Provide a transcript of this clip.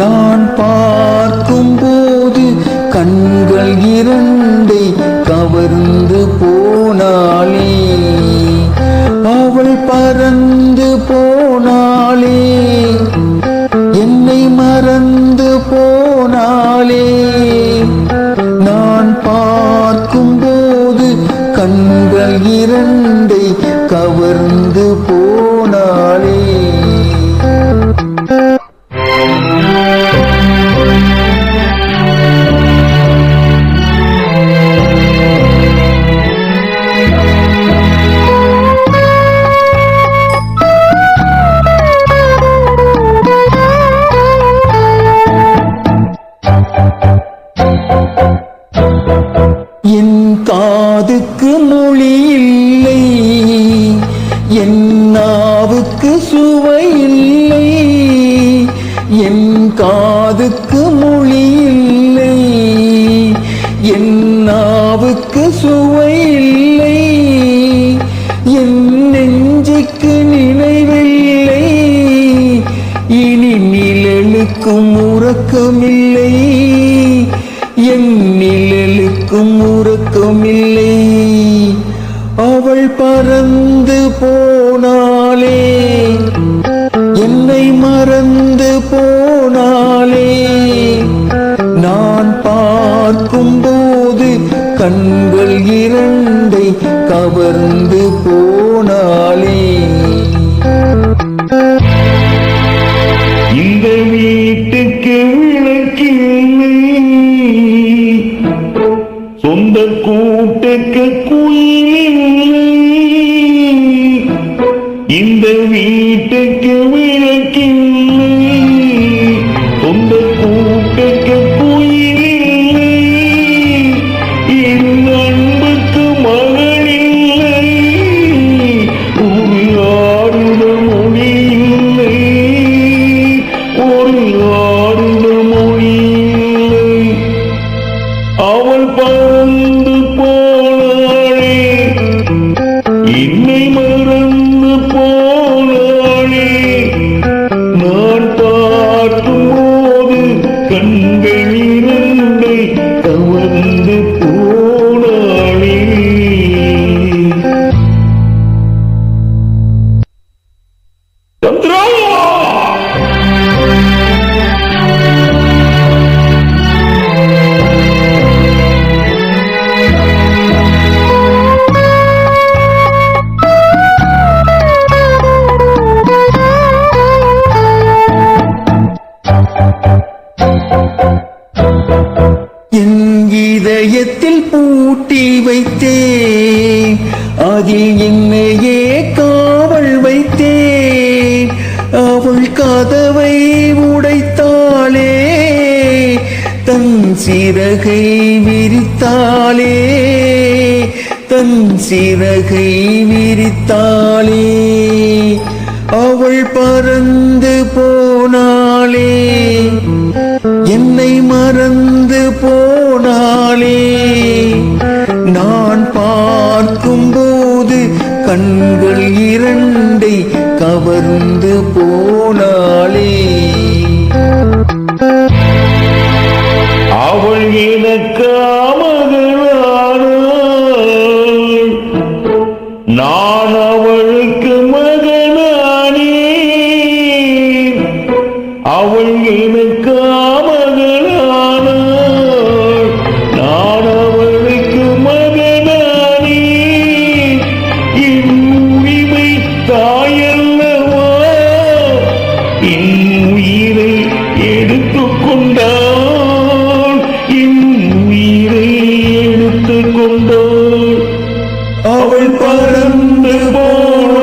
நான் பார்க்கும்போது கண்கள் இரண்டு என் நாவுக்கு சுவை இல்லை என் காதுக்கு மொழி இல்லை என் நாவுக்கு சுவை இல்லை என் நெஞ்சுக்கு நினைவில்லை இனி நிழலுக்கும் உறக்கமில்லை என் நிழலுக்கும் உறக்கமில்லை பறந்து போனாலே என்னை மறந்து போனாலே நான் பார்க்கும்போது கண்கள் இரண்டை கவர்ந்து போனாலே இந்த வீட்டுக்கு விளக்கில்லை. சொந்த கூட்டுக்கு குயிலில்லை. இந்த வீட்டுக்கு அதில் என்னையே காவல் வைத்தேன். அவள் கதவை உடைத்தாளே தன் சிறகை விரித்தாளே தன் சிறகை விரித்தாளே. அவள் பறந்து போனாளே என்னை மறந்து போனாளே. கண்கள் இரண்டை கவர்ந்து போ உயிரை எடுத்துக்கொண்டாள் என் உயிரை எடுத்துக்கொண்டாள் அவள் பறந்து போன